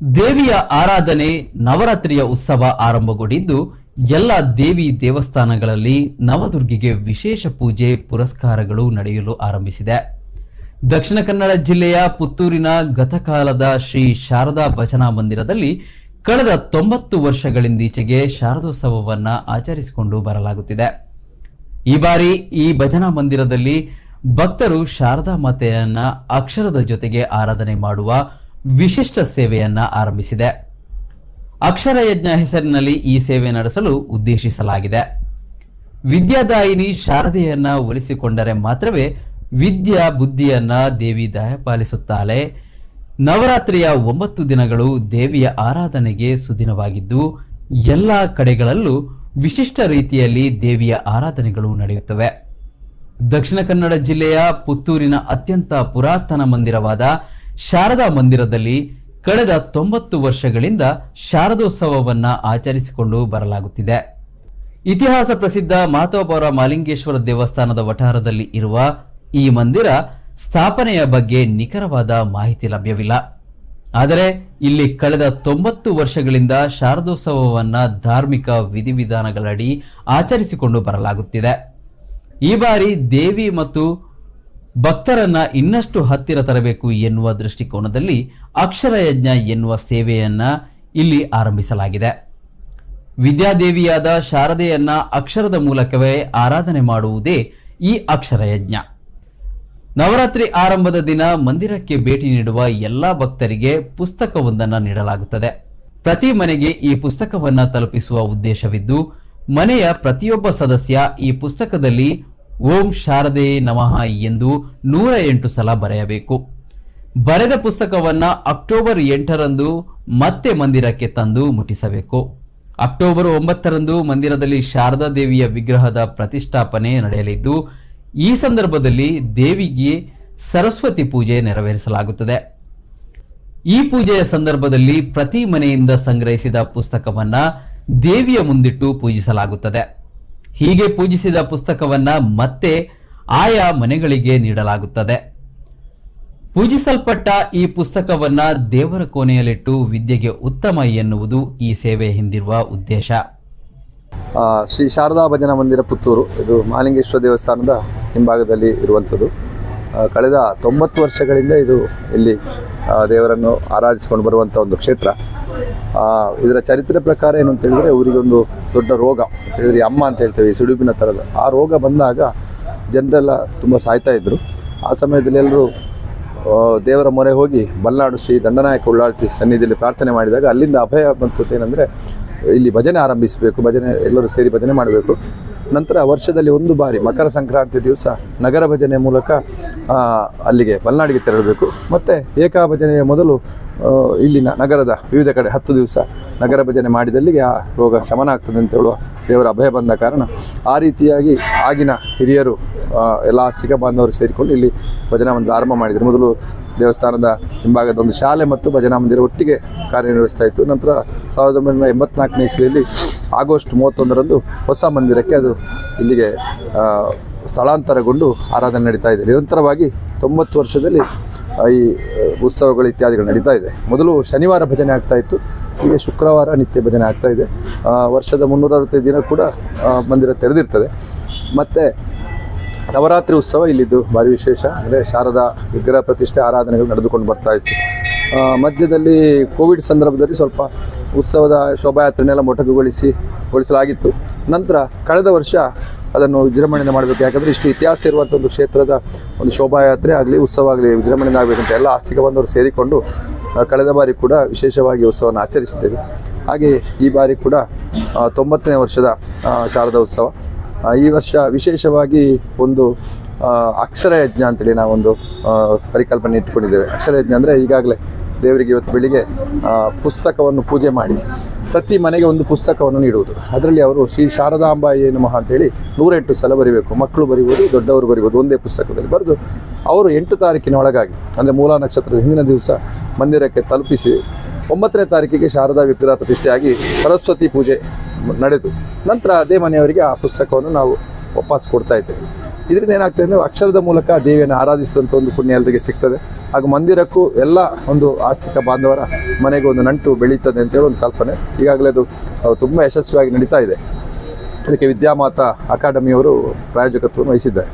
ದೇವಿಯ ಆರಾಧನೆ ನವರಾತ್ರಿಯ ಉತ್ಸವ ಆರಂಭಗೊಂಡಿದ್ದು, ಎಲ್ಲ ದೇವಿ ದೇವಸ್ಥಾನಗಳಲ್ಲಿ ನವದುರ್ಗಿಗೆ ವಿಶೇಷ ಪೂಜೆ, ಪುರಸ್ಕಾರಗಳು ನಡೆಯಲು ಆರಂಭಿಸಿದೆ. ದಕ್ಷಿಣ ಕನ್ನಡ ಜಿಲ್ಲೆಯ ಪುತ್ತೂರಿನ ಗತಕಾಲದ ಶ್ರೀ ಶಾರದಾ ಭಜನಾ ಮಂದಿರದಲ್ಲಿ ಕಳೆದ ತೊಂಬತ್ತು ವರ್ಷಗಳಿಂದೀಚೆಗೆ ಶಾರದೋತ್ಸವವನ್ನು ಆಚರಿಸಿಕೊಂಡು ಬರಲಾಗುತ್ತಿದೆ. ಈ ಬಾರಿ ಈ ಭಜನಾ ಮಂದಿರದಲ್ಲಿ ಭಕ್ತರು ಶಾರದಾ ಮಾತೆಯನ್ನ ಅಕ್ಷರದ ಜೊತೆಗೆ ಆರಾಧನೆ ಮಾಡುವ ವಿಶಿಷ್ಟ ಸೇವೆಯನ್ನ ಆರಂಭಿಸಿದೆ. ಅಕ್ಷರ ಯಜ್ಞ ಹೆಸರಿನಲ್ಲಿ ಈ ಸೇವೆ ನಡೆಸಲು ಉದ್ದೇಶಿಸಲಾಗಿದೆ. ವಿದ್ಯಾದಾಯಿನಿ ಶಾರದೆಯನ್ನ ಒಲಿಸಿಕೊಂಡರೆ ಮಾತ್ರವೇ ವಿದ್ಯಾ ಬುದ್ಧಿಯನ್ನ ದೇವಿ ದಯಪಾಲಿಸುತ್ತಾಳೆ. ನವರಾತ್ರಿಯ ಒಂಬತ್ತು ದಿನಗಳು ದೇವಿಯ ಆರಾಧನೆಗೆ ಸುದಿನವಾಗಿದ್ದು, ಎಲ್ಲ ಕಡೆಗಳಲ್ಲೂ ವಿಶಿಷ್ಟ ರೀತಿಯಲ್ಲಿ ದೇವಿಯ ಆರಾಧನೆಗಳು ನಡೆಯುತ್ತವೆ. ದಕ್ಷಿಣ ಕನ್ನಡ ಜಿಲ್ಲೆಯ ಪುತ್ತೂರಿನ ಅತ್ಯಂತ ಪುರಾತನ ಮಂದಿರವಾದ ಶಾರದಾ ಮಂದಿರದಲ್ಲಿ ಕಳೆದ ತೊಂಬತ್ತು ವರ್ಷಗಳಿಂದ ಶಾರದೋತ್ಸವವನ್ನ ಆಚರಿಸಿಕೊಂಡು ಬರಲಾಗುತ್ತಿದೆ. ಇತಿಹಾಸ ಪ್ರಸಿದ್ಧ ಮಾತೋಪೌರ ಮಾಲಿಂಗೇಶ್ವರ ದೇವಸ್ಥಾನದ ವಠಾರದಲ್ಲಿ ಇರುವ ಈ ಮಂದಿರ ಸ್ಥಾಪನೆಯ ಬಗ್ಗೆ ನಿಖರವಾದ ಮಾಹಿತಿ ಲಭ್ಯವಿಲ್ಲ. ಆದರೆ ಇಲ್ಲಿ ಕಳೆದ ತೊಂಬತ್ತು ವರ್ಷಗಳಿಂದ ಶಾರದೋತ್ಸವವನ್ನ ಧಾರ್ಮಿಕ ವಿಧಿವಿಧಾನಗಳಡಿ ಆಚರಿಸಿಕೊಂಡು ಬರಲಾಗುತ್ತಿದೆ. ಈ ಬಾರಿ ದೇವಿ ಮತ್ತು ಭಕ್ತರನ್ನ ಇನ್ನಷ್ಟು ಹತ್ತಿರ ತರಬೇಕು ಎನ್ನುವ ದೃಷ್ಟಿಕೋನದಲ್ಲಿ ಅಕ್ಷರಯಜ್ಞ ಎನ್ನುವ ಸೇವೆಯನ್ನ ಇಲ್ಲಿ ಆರಂಭಿಸಲಾಗಿದೆ. ವಿದ್ಯಾದೇವಿಯಾದ ಶಾರದೆಯನ್ನ ಅಕ್ಷರದ ಮೂಲಕವೇ ಆರಾಧನೆ ಮಾಡುವುದೇ ಈ ಅಕ್ಷರಯಜ್ಞ. ನವರಾತ್ರಿ ಆರಂಭದ ದಿನ ಮಂದಿರಕ್ಕೆ ಭೇಟಿ ನೀಡುವ ಎಲ್ಲಾ ಭಕ್ತರಿಗೆ ಪುಸ್ತಕವೊಂದನ್ನು ನೀಡಲಾಗುತ್ತದೆ. ಪ್ರತಿ ಮನೆಗೆ ಈ ಪುಸ್ತಕವನ್ನ ತಲುಪಿಸುವ ಉದ್ದೇಶವಿದ್ದು, ಮನೆಯ ಪ್ರತಿಯೊಬ್ಬ ಸದಸ್ಯ ಈ ಪುಸ್ತಕದಲ್ಲಿ ಓಂ ಶಾರದೆ ನಮಃ ಎಂದು ನೂರ ಎಂಟು ಸಲ ಬರೆಯಬೇಕು. ಬರೆದ ಪುಸ್ತಕವನ್ನ ಅಕ್ಟೋಬರ್ ಎಂಟರಂದು ಮತ್ತೆ ಮಂದಿರಕ್ಕೆ ತಂದು ಮುಟ್ಟಿಸಬೇಕು. ಅಕ್ಟೋಬರ್ ಒಂಬತ್ತರಂದು ಮಂದಿರದಲ್ಲಿ ಶಾರದಾ ದೇವಿಯ ವಿಗ್ರಹದ ಪ್ರತಿಷ್ಠಾಪನೆ ನಡೆಯಲಿದ್ದು, ಈ ಸಂದರ್ಭದಲ್ಲಿ ದೇವಿಗೆ ಸರಸ್ವತಿ ಪೂಜೆ ನೆರವೇರಿಸಲಾಗುತ್ತದೆ. ಈ ಪೂಜೆಯ ಸಂದರ್ಭದಲ್ಲಿ ಪ್ರತಿ ಮನೆಯಿಂದ ಸಂಗ್ರಹಿಸಿದ ಪುಸ್ತಕವನ್ನ ದೇವಿಯ ಮುಂದಿಟ್ಟು ಪೂಜಿಸಲಾಗುತ್ತದೆ. ಹೀಗೆ ಪೂಜಿಸಿದ ಪುಸ್ತಕವನ್ನ ಮತ್ತೆ ಆಯಾ ಮನೆಗಳಿಗೆ ನೀಡಲಾಗುತ್ತದೆ. ಪೂಜಿಸಲ್ಪಟ್ಟ ಈ ಪುಸ್ತಕವನ್ನ ದೇವರ ಕೋಣೆಯಲ್ಲಿಟ್ಟು ವಿದ್ಯೆಗೆ ಉತ್ತಮ ಎನ್ನುವುದು ಈ ಸೇವೆ ಹಿಂದಿರುವ ಉದ್ದೇಶ. ಶ್ರೀ ಶಾರದಾ ಭಜನಾ ಮಂದಿರ ಪುತ್ತೂರು, ಇದು ಮಾಲಿಂಗೇಶ್ವರ ದೇವಸ್ಥಾನದ ಹಿಂಭಾಗದಲ್ಲಿ ಇರುವಂಥದ್ದು. ಕಳೆದ ತೊಂಬತ್ತು ವರ್ಷಗಳಿಂದ ಇದು ಇಲ್ಲಿ ದೇವರನ್ನು ಆರಾಧಿಸಿಕೊಂಡು ಬರುವಂಥ ಒಂದು ಕ್ಷೇತ್ರ. ಇದರ ಚರಿತ್ರೆ ಪ್ರಕಾರ ಏನು ಅಂತ ಹೇಳಿದ್ರೆ ಅವರಿಗೊಂದು ದೊಡ್ಡ ರೋಗ ಅಂತ ಹೇಳಿದ್ರೆ ಅಮ್ಮ ಅಂತ ಹೇಳ್ತೇವೆ ಸಿಡುಬಿನ ಥರದ. ಆ ರೋಗ ಬಂದಾಗ ಜನರೆಲ್ಲ ತುಂಬ ಸಾಯ್ತಾ ಇದ್ದರು ಆ ಸಮಯದಲ್ಲಿ ಎಲ್ಲರೂ ದೇವರ ಮೊರೆ ಹೋಗಿ ಬಲ್ನಾಡು ಶ್ರೀ ದಂಡನಾಯಕ ಉಳ್ಳಾಳ್ತಿ ಸನ್ನಿಧಿಯಲ್ಲಿ ಪ್ರಾರ್ಥನೆ ಮಾಡಿದಾಗ ಅಲ್ಲಿಂದ ಅಭಯ ಬಂತು ಏನಂದರೆ ಇಲ್ಲಿ ಭಜನೆ ಆರಂಭಿಸಬೇಕು, ಭಜನೆ ಎಲ್ಲರೂ ಸೇರಿ ಭಜನೆ ಮಾಡಬೇಕು. ನಂತರ ವರ್ಷದಲ್ಲಿ ಒಂದು ಬಾರಿ ಮಕರ ಸಂಕ್ರಾಂತಿ ದಿವಸ ನಗರ ಭಜನೆ ಮೂಲಕ ಅಲ್ಲಿಗೆ ಮಲೆನಾಡಿಗೆ ತೆರಳಬೇಕು. ಮತ್ತು ಏಕಾ ಭಜನೆಯ ಮೊದಲು ಇಲ್ಲಿನ ನಗರದ ವಿವಿಧ ಕಡೆ ಹತ್ತು ದಿವಸ ನಗರ ಭಜನೆ ಮಾಡಿದಲ್ಲಿಗೆ ಆ ರೋಗ ಶಮನ ಆಗ್ತದೆ ಅಂತ ಹೇಳುವ ದೇವರ ಅಭಯ ಬಂದ ಕಾರಣ ಆ ರೀತಿಯಾಗಿ ಆಗಿನ ಹಿರಿಯರು ಎಲ್ಲ ಸಿಗ ಬಾಂಧವರು ಸೇರಿಕೊಂಡು ಇಲ್ಲಿ ಭಜನಾ ಮಂದಿರ ಆರಂಭ ಮಾಡಿದರು. ಮೊದಲು ದೇವಸ್ಥಾನದ ಹಿಂಭಾಗದ ಒಂದು ಶಾಲೆ ಮತ್ತು ಭಜನಾ ಮಂದಿರ ಒಟ್ಟಿಗೆ ಕಾರ್ಯನಿರ್ವಹಿಸ್ತಾ ಇತ್ತು. ನಂತರ ಸಾವಿರದ ಒಂಬೈನೂರ ಎಂಬತ್ನಾಲ್ಕನೇ ಇಸ್ವಿಯಲ್ಲಿ ಆಗಸ್ಟ್ ಮೂವತ್ತೊಂದರಂದು ಹೊಸ ಮಂದಿರಕ್ಕೆ ಅದು ಇಲ್ಲಿಗೆ ಸ್ಥಳಾಂತರಗೊಂಡು ಆರಾಧನೆ ನಡೀತಾ ಇದೆ. ನಿರಂತರವಾಗಿ ತೊಂಬತ್ತು ವರ್ಷದಲ್ಲಿ ಈ ಉತ್ಸವಗಳು ಇತ್ಯಾದಿಗಳು ನಡೀತಾ ಇದೆ. ಮೊದಲು ಶನಿವಾರ ಭಜನೆ ಆಗ್ತಾ ಇತ್ತು, ಈಗ ಶುಕ್ರವಾರ ನಿತ್ಯ ಭಜನೆ ಆಗ್ತಾ ಇದೆ. ವರ್ಷದ ಮುನ್ನೂರ ಅರವತ್ತೈದು ದಿನ ಕೂಡ ಮಂದಿರ ತೆರೆದಿರ್ತದೆ. ಮತ್ತು ನವರಾತ್ರಿ ಉತ್ಸವ ಇಲ್ಲಿದ್ದು ಭಾರಿ ವಿಶೇಷ. ಅಂದರೆ ಶಾರದಾ ವಿಗ್ರಹ ಪ್ರತಿಷ್ಠೆ ಆರಾಧನೆಗಳು ನಡೆದುಕೊಂಡು ಬರ್ತಾ ಇತ್ತು. ಮಧ್ಯದಲ್ಲಿ ಕೋವಿಡ್ ಸಂದರ್ಭದಲ್ಲಿ ಸ್ವಲ್ಪ ಉತ್ಸವದ ಶೋಭಾಯಾತ್ರೆನೆಲ್ಲ ಮೊಟಕುಗೊಳಿಸಿ, ಗೊಳಿಸಲಾಗಿತ್ತು. ನಂತರ ಕಳೆದ ವರ್ಷ ಅದನ್ನು ವಿಜೃಂಭಣೆಯಿಂದ ಮಾಡಬೇಕು. ಯಾಕಂದರೆ ಇಷ್ಟು ಇತಿಹಾಸ ಇರುವಂಥ ಒಂದು ಕ್ಷೇತ್ರದ ಒಂದು ಶೋಭಾಯಾತ್ರೆ ಆಗಲಿ, ಉತ್ಸವ ಆಗಲಿ ವಿಜೃಂಭಣೆಯಿಂದ ಆಗಬೇಕಂತ ಎಲ್ಲ ಆಸ್ತಿಕ ಬಂದವರು ಸೇರಿಕೊಂಡು ಕಳೆದ ಬಾರಿ ಕೂಡ ವಿಶೇಷವಾಗಿ ಉತ್ಸವವನ್ನು ಆಚರಿಸಿದ್ದೇವೆ. ಹಾಗೆ ಈ ಬಾರಿ ಕೂಡ ತೊಂಬತ್ತನೇ ವರ್ಷದ ಶಾರದಾ ಉತ್ಸವ. ಈ ವರ್ಷ ವಿಶೇಷವಾಗಿ ಒಂದು ಅಕ್ಷರಯಜ್ಞ ಅಕ್ಷರ ಯಜ್ಞ ಅಂತೇಳಿ ನಾವೊಂದು ಪರಿಕಲ್ಪನೆ ಇಟ್ಕೊಂಡಿದ್ದೇವೆ. ಅಕ್ಷರಯಜ್ಞ ಅಂದರೆ ಈಗಾಗಲೇ ದೇವರಿಗೆ ಇವತ್ತು ಬೆಳಿಗ್ಗೆ ಪುಸ್ತಕವನ್ನು ಪೂಜೆ ಮಾಡಿ, ಪ್ರತಿ ಮನೆಗೆ ಒಂದು ಪುಸ್ತಕವನ್ನು ನೀಡುವುದು. ಅದರಲ್ಲಿ ಅವರು ಶ್ರೀ ಶಾರದಾಂಬಾಯಿ ನಮಃ ಅಂತೇಳಿ ನೂರೆಂಟು ಸಲ ಬರಿಬೇಕು. ಮಕ್ಕಳು ಬರಿಬೋದು, ದೊಡ್ಡವರು ಬರಿಬೋದು, ಒಂದೇ ಪುಸ್ತಕದಲ್ಲಿ ಬರೆದು ಅವರು ಎಂಟು ತಾರೀಕಿನ ಒಳಗಾಗಿ, ಅಂದರೆ ಮೂಲ ನಕ್ಷತ್ರದ ಹಿಂದಿನ ದಿವಸ ಮಂದಿರಕ್ಕೆ ತಲುಪಿಸಿ, ಒಂಬತ್ತನೇ ತಾರೀಕಿಗೆ ಶಾರದಾ ವಿಗ್ರಹ ಪ್ರತಿಷ್ಠೆಯಾಗಿ ಸರಸ್ವತಿ ಪೂಜೆ ನಡೆದು, ನಂತರ ಅದೇ ಮನೆಯವರಿಗೆ ಆ ಪುಸ್ತಕವನ್ನು ನಾವು ವಾಪಸ್ ಕೊಡ್ತಾ ಇದ್ದೇವೆ. ಇದರಿಂದ ಏನಾಗ್ತದೆ ಅಂದರೆ ಅಕ್ಷರದ ಮೂಲಕ ದೇವಿಯನ್ನು ಆರಾಧಿಸುವಂಥ ಒಂದು ಪುಣ್ಯ ಎಲ್ಲರಿಗೆ ಸಿಗ್ತದೆ. ಹಾಗೂ ಮಂದಿರಕ್ಕೂ ಎಲ್ಲ ಒಂದು ಆಸ್ತಿಕ ಬಾಂಧವರ ಮನೆಗೆ ಒಂದು ನಂಟು ಬೆಳೀತದೆ ಅಂತೇಳಿ ಒಂದು ಕಲ್ಪನೆ. ಈಗಾಗಲೇ ಅದು ತುಂಬ ಯಶಸ್ವಿಯಾಗಿ ನಡೀತಾ ಇದೆ. ಅದಕ್ಕೆ ವಿದ್ಯಾಮಾತಾ ಅಕಾಡೆಮಿಯವರು ಪ್ರಾಯೋಜಕತ್ವವನ್ನು ವಹಿಸಿದ್ದಾರೆ.